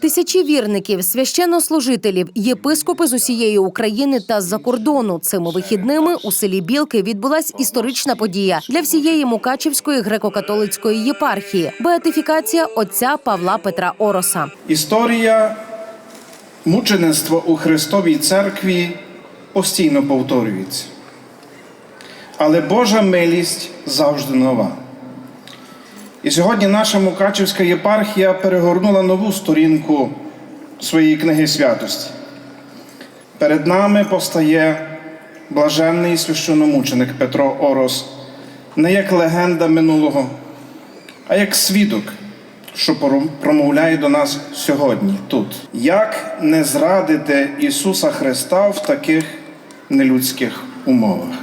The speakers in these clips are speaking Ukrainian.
Тисячі вірників, священнослужителів, єпископи з усієї України та з-за кордону. Цими вихідними у селі Білки відбулась історична подія для всієї Мукачівської греко-католицької єпархії беатифікація отця Павла Петра Ороса. Історія мучеництва у Христовій церкві постійно повторюється. Але Божа милість завжди нова. І сьогодні наша Мукачівська єпархія перегорнула нову сторінку своєї книги святості. Перед нами постає блаженний священномученик Петро Орос не як легенда минулого, а як свідок, що промовляє до нас сьогодні тут. Як не зрадити Ісуса Христа в таких нелюдських умовах?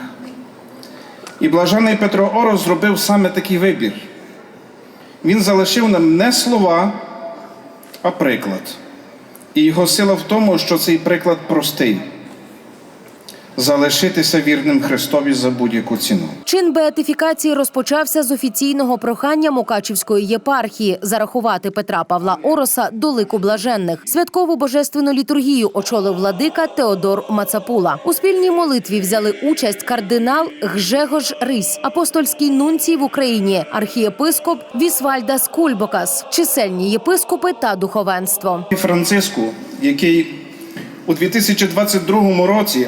І блажений Петро Орос зробив саме такий вибір. Він залишив нам не слова, а приклад. І його сила в тому, що цей приклад простий залишитися вірним Христові за будь-яку ціну. Чин беатифікації розпочався з офіційного прохання Мукачівської єпархії зарахувати Петра Павла Ороса до лику блаженних. Святкову божественну літургію очолив владика Теодор Мацапула. У спільній молитві взяли участь кардинал Гжегош Рись, апостольський нунцій в Україні, архієпископ Вісвальдас Кульбокас, чисельні єпископи та духовенство. Франциску, який у 2022 році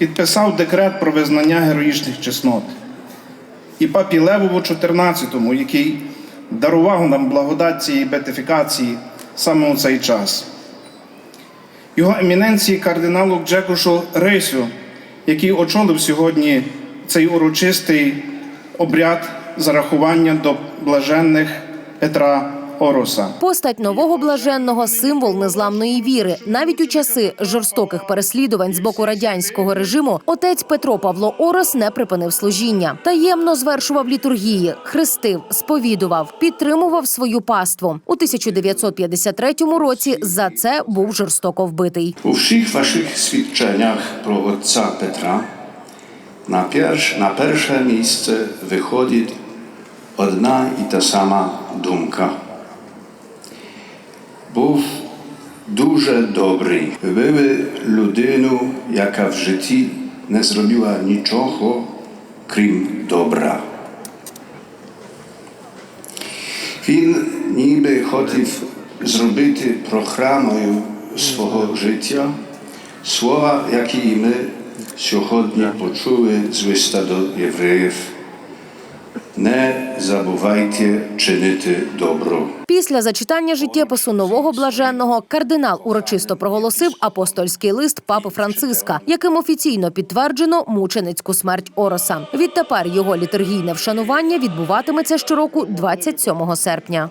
підписав декрет про визнання героїчних чеснот, і папі Левову XIV, який дарував нам благодать цієї бетифікації саме у цей час. Його еміненції кардиналу Джекушу Рейсю, який очолив сьогодні цей урочистий обряд зарахування до блаженних Петра Ороса. Постать нового блаженного символ незламної віри. Навіть у часи жорстоких переслідувань з боку радянського режиму отець Петро Павло Орос не припинив служіння. Таємно звершував літургії, хрестив, сповідував, підтримував свою паству. У 1953 році за це був жорстоко вбитий. У всіх ваших свідченнях про отця Петра на, перш, на перше місце виходить одна і та сама думка. Був дуже добрий. Вбили людину, яка в житті не зробила нічого, крім добра. Він ніби хотів зробити програмою свого життя слова, які ми сьогодні почули з листа до євреїв. Не забувайте чинити добро. Після зачитання життєпису нового блаженного кардинал урочисто проголосив апостольський лист папи Франциска, яким офіційно підтверджено мученицьку смерть Ороса. Відтепер його літургійне вшанування відбуватиметься щороку 27 серпня.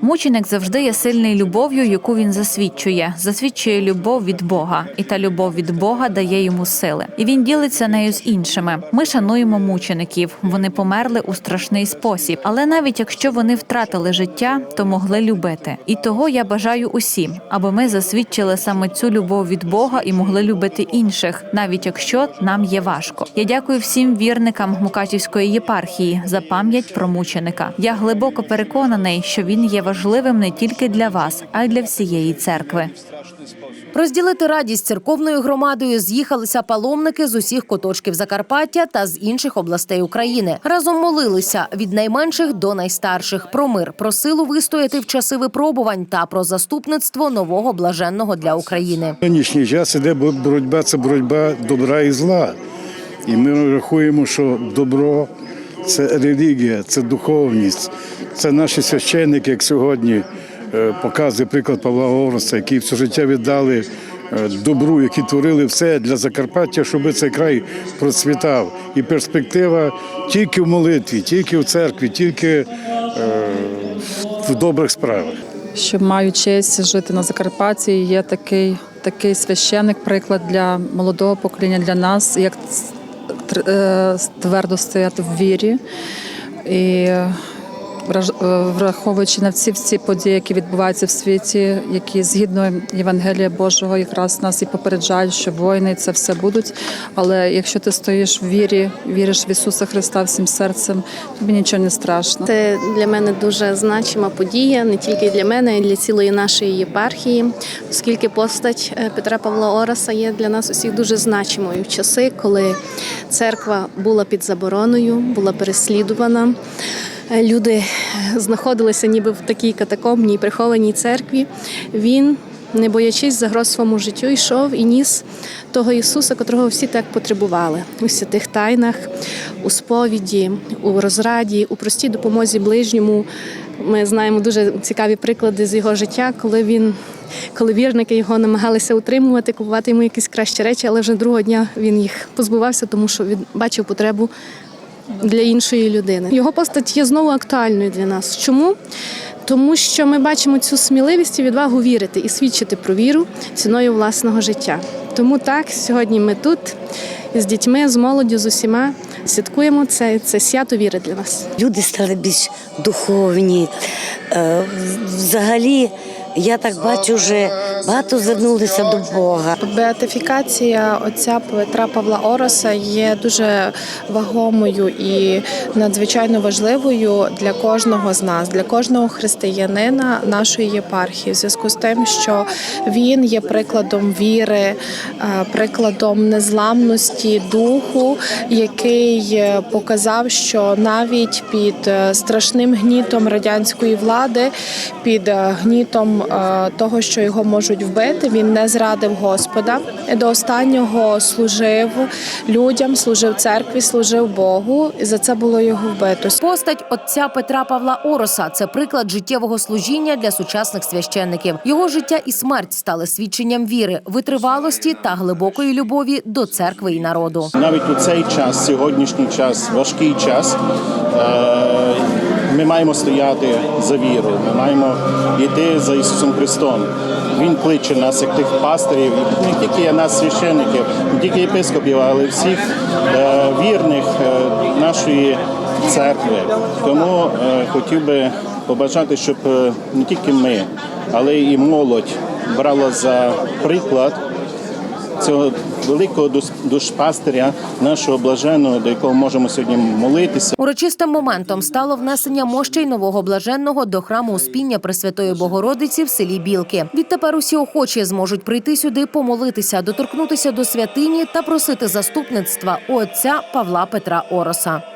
Мученик завжди є сильний любов'ю, яку він засвідчує. Засвідчує любов від Бога, і та любов від Бога дає йому сили. І він ділиться нею з іншими. Ми шануємо мучеників. Вони померли у страшний спосіб. Але навіть якщо вони втратили життя, то могли любити. І того я бажаю усім, аби ми засвідчили саме цю любов від Бога і могли любити інших, навіть якщо нам є важко. Я дякую всім вірникам Мукачівської єпархії за пам'ять про мученика. Я глибоко переконаний, що він є важливим не тільки для вас, а й для всієї церкви. Розділити радість церковною громадою з'їхалися паломники з усіх куточків Закарпаття та з інших областей України. Разом молилися від найменших до найстарших про мир, про силу вистояти в часи випробувань та про заступництво нового блаженного для України. Нинішній час іде боротьба це боротьба добра і зла. І ми рахуємо, що добро це релігія, це духовність, це наші священники, як сьогодні показує приклад Павла Ороса, які все життя віддали е, добру, які творили все для Закарпаття, щоб цей край процвітав. І перспектива тільки в молитві, тільки в церкві, тільки е, в добрих справах. що маю честь жити на Закарпатті. Є такий, такий священник, приклад для молодого покоління, для нас, як е, твердо стояти в вірі. І е, враховуючи на всі всі події, які відбуваються в світі, які згідно Євангелія Божого якраз нас і попереджають, що війни це все будуть. Але якщо ти стоїш в вірі, віриш в Ісуса Христа всім серцем, тобі нічого не страшно. Це для мене дуже значима подія, не тільки для мене, а й для цілої нашої єпархії, оскільки постать е, Петра Павла Ораса є для нас усіх дуже значимою в часи, коли церква була під забороною, була переслідувана. Е, Люди знаходилися ніби в такій катакомбній прихованій церкві. Він, не боячись загроз своєму життю, йшов і ніс того Ісуса, котрого всі так потребували у святих тайнах, у сповіді, у розраді, у простій допомозі ближньому. Ми знаємо дуже цікаві приклади з його життя, коли він, коли вірники його намагалися утримувати, купувати йому якісь кращі речі, але вже другого дня він їх позбувався, тому що він бачив потребу для іншої людини. Його постать є знову актуальною для нас. Чому? Тому що ми бачимо цю сміливість і відвагу вірити і свідчити про віру ціною власного життя. Тому так, сьогодні ми тут з дітьми, з молоддю, з усіма святкуємо це, це свято віри для нас. Люди стали більш духовні. Е, Взагалі, я так бачу, вже багато звернулися до Бога. Беатифікація отця Петра Павла Ороса є дуже вагомою і надзвичайно важливою для кожного з нас, для кожного християнина нашої єпархії, в зв'язку з тим, що він є прикладом віри, е, прикладом незламності духу, який е, показав, що навіть під е, страшним гнітом радянської влади, під гнітом того, що його можуть вбити, він не зрадив Господа. До останнього служив людям, служив церкві, служив Богу. І за це було його вбито. Постать отця Петра Павла Ороса це приклад життєвого служіння для сучасних священників. Його життя і смерть стали свідченням віри, витривалості та глибокої любові до церкви і народу. навіть у цей час, сьогоднішній час, важкий час, е, ми маємо стояти за віру, ми маємо йти за Ісусом Христом. Він кличе нас, як тих пастирів, не тільки нас, священників, не тільки єпископів, але всіх е, вірних е, нашої церкви. Тому е, хотів би побажати, щоб е, не тільки ми, але і молодь брала за приклад цього великого душпастиря, нашого блаженого, до якого можемо сьогодні молитися. Урочистим моментом стало внесення мощей нового блаженного до храму Успіння Пресвятої Богородиці в селі Білки. Відтепер усі охочі зможуть прийти сюди, помолитися, доторкнутися до святині та просити заступництва у отця Павла Петра Ороса.